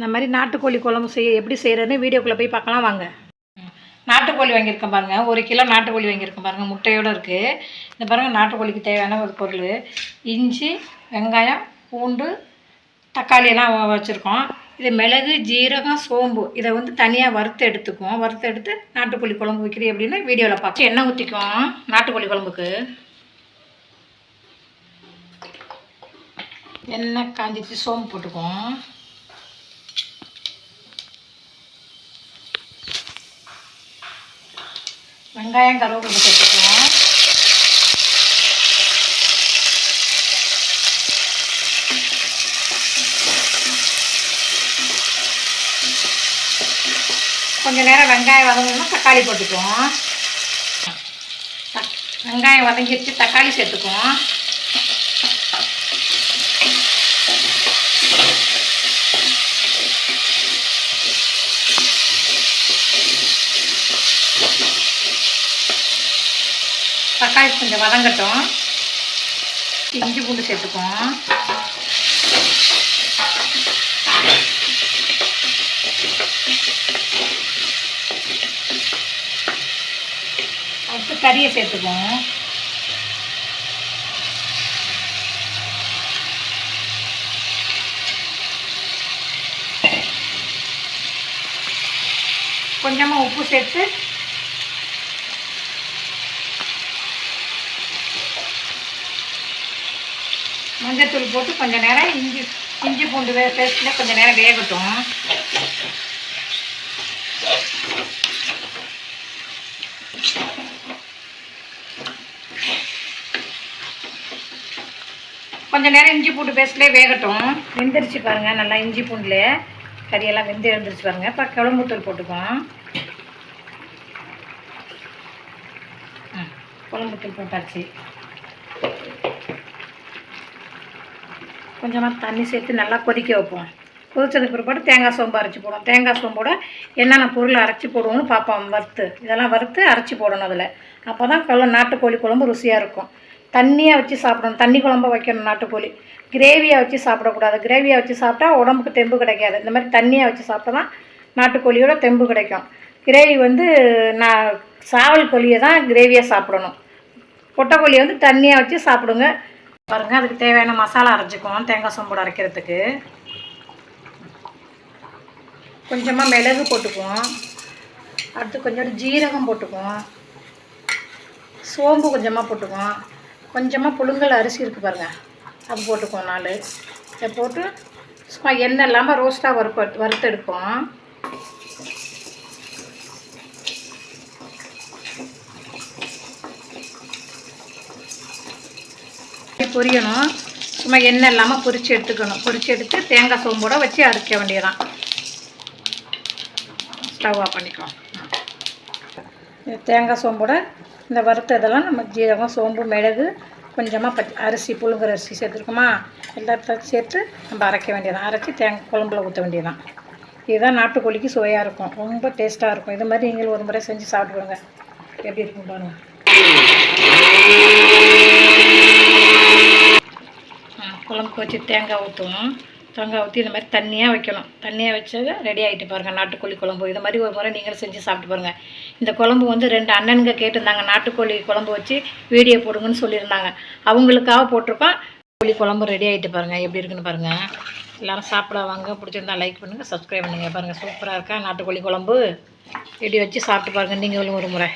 இந்த மாதிரி நாட்டுக்கோழி குழம்பு செய்ய எப்படி செய்கிறதுன்னு வீடியோக்குள்ளே போய் பார்க்கலாம் வாங்க. நாட்டுக்கோழி வாங்கியிருக்கேன் பாருங்கள் ஒரு கிலோ நாட்டுக்கோழி வாங்கியிருக்கேன் பாருங்கள் முட்டையோடு இருக்குது இந்த பாருங்கள் நாட்டுக்கோழிக்கு தேவையான ஒரு பொருள். இஞ்சி வெங்காயம் பூண்டு தக்காளியெல்லாம் வச்சுருக்கோம். இது மிளகு ஜீரகம் சோம்பு. இதை வந்து தனியாக வறுத்து எடுத்துக்குவோம். வறுத்து எடுத்து நாட்டுக்கோழி குழம்பு வைக்கிறீ அப்படின்னு வீடியோவில் பார்த்து எண்ணெய் ஊற்றிக்குவோம் நாட்டுக்கோழி குழம்புக்கு. எண்ணெய் காஞ்சிச்சு சோம்பு போட்டுக்குவோம். வெங்காயம் கருவேப்பிலை சேர்த்துக்குவோம் கொஞ்சம் நேரம் வெங்காயம் வதங்கணும்னா தக்காளி போட்டுக்குவோம். வெங்காயம் வதங்கிடுச்சு தக்காளி சேர்த்துக்குவோம். தக்காளி கொஞ்சம் வதங்கட்டும். இஞ்சி பூண்டு சேர்த்துக்குவோம். அடுத்து கறியை சேர்த்துக்குவோம். கொஞ்சமாக உப்பு சேர்த்து மஞ்சத்தூள் போட்டு கொஞ்சம் நேரம் இஞ்சி இஞ்சி பூண்டு வே பேஸ்ட்டில் கொஞ்சம் நேரம் வேகட்டும். கொஞ்சம் நேரம் இஞ்சி பூண்டு பேஸ்ட்லேயே வேகட்டும். வெந்துருச்சு பாருங்கள் நல்லா இஞ்சி பூண்டுல. கறியெல்லாம் வெந்து எழுந்துருச்சு பாருங்கள் இப்போ குழம்புத்தூள் போட்டுக்குவோம். குழம்புத்தூள் போட்டாச்சு. கொஞ்சமாக தண்ணி சேர்த்து நல்லா கொதிக்க வைப்போம். கொதிச்சதுக்கு பிற்பாடு தேங்காய் சோம்பு அரைச்சி போடுவோம் தேங்காய் சோம்போட என்னென்ன பொருள் அரைச்சி போடுவோம்னு பார்ப்போம். வறுத்து இதெல்லாம் வறுத்து அரைச்சி போடணும் அதில். அப்போ தான் குழ நாட்டுக்கோழி குழம்பு ருசியாக இருக்கும். தண்ணியாக வச்சு சாப்பிடணும். தண்ணி குழம்ப வைக்கணும் நாட்டுக்கோழி. கிரேவியாக வச்சு சாப்பிடக்கூடாது. கிரேவியாக வச்சு சாப்பிட்டா உடம்புக்கு தெம்பு கிடைக்காது. இந்த மாதிரி தண்ணியாக வச்சு சாப்பிட்டா தான் நாட்டுக்கோழியோட தெம்பு கிடைக்கும். கிரேவி வந்து நான் சாவல் கோழியை தான் கிரேவியாக சாப்பிடணும் பொட்டைக்கோழியை வந்து தண்ணியாக வச்சு சாப்பிடுங்க. பாருங்கள் அதுக்கு தேவையான மசாலா அரைச்சிக்குவோம் தேங்காய் சோம்போடு அரைக்கிறதுக்கு. கொஞ்சமாக மிளகு போட்டுக்குவோம். அடுத்து கொஞ்சோண்டு ஜீரகம் போட்டுக்குவோம். சோம்பு கொஞ்சமாக போட்டுக்குவோம். கொஞ்சமாக புழுங்கல் அரிசி இருக்குது பாருங்கள் அது போட்டுக்குவோம் நாலு. இதை போட்டு சும்மா எண்ணெய் இல்லாமல் ரோஸ்ட்டாக வறுப்ப வறுத்து பொரியணும். சும்மா எண்ணெய் இல்லாமல் பொரித்து எடுத்துக்கணும். பொரித்து எடுத்து தேங்காய் சோம்போட வச்சு அரைக்க வேண்டியதான் ஸ்டவ் ஆஃப் தேங்காய் சோம்போட இந்த வறுத்த இதெல்லாம் நம்ம ஜீரகம் சோம்பு மிளகு கொஞ்சமாக பச்சை அரிசி புழுங்குற அரிசி சேர்த்துருக்கோமா? எல்லாத்தையும் சேர்த்து நம்ம அரைக்க வேண்டியதான் அரைச்சி தேங்காய் குழம்புல ஊற்ற வேண்டியதான் இதுதான் நாட்டுக்கோழிக்கு சுவையாக இருக்கும். ரொம்ப டேஸ்ட்டாக இருக்கும். இது மாதிரி நீங்களும் ஒரு முறை செஞ்சு சாப்பிடுவாங்க எப்படி இருக்கும் பாருங்கள் குழம்புக்கு வச்சு தேங்காய் ஊற்றணும். தேங்காய் ஊற்றி இந்த மாதிரி தண்ணியாக வைக்கணும். தண்ணியாக வச்சது ரெடி ஆகிட்டு பாருங்கள் நாட்டுக்கோழி குழம்பு. இது மாதிரி ஒரு முறை நீங்களும் செஞ்சு சாப்பிட்டு பாருங்கள் இந்த குழம்பு வந்து ரெண்டு அண்ணனுங்க கேட்டிருந்தாங்க. நாட்டுக்கோழி குழம்பு வச்சு வீடியோ போடுங்கன்னு சொல்லியிருந்தாங்க. அவங்களுக்காக போட்டிருக்கோம். கோழி குழம்பு ரெடி ஆகிட்டு பாருங்கள் எப்படி இருக்குன்னு பாருங்கள் எல்லாரும் சாப்பிட வாங்க. பிடிச்சிருந்தா லைக் பண்ணுங்கள் சப்ஸ்கிரைப் பண்ணுங்கள் பாருங்கள் சூப்பராக இருக்கா? நாட்டுக்கோழி குழம்பு. இப்படி வச்சு சாப்பிட்டு பாருங்கள் நீங்களும் ஒரு முறை.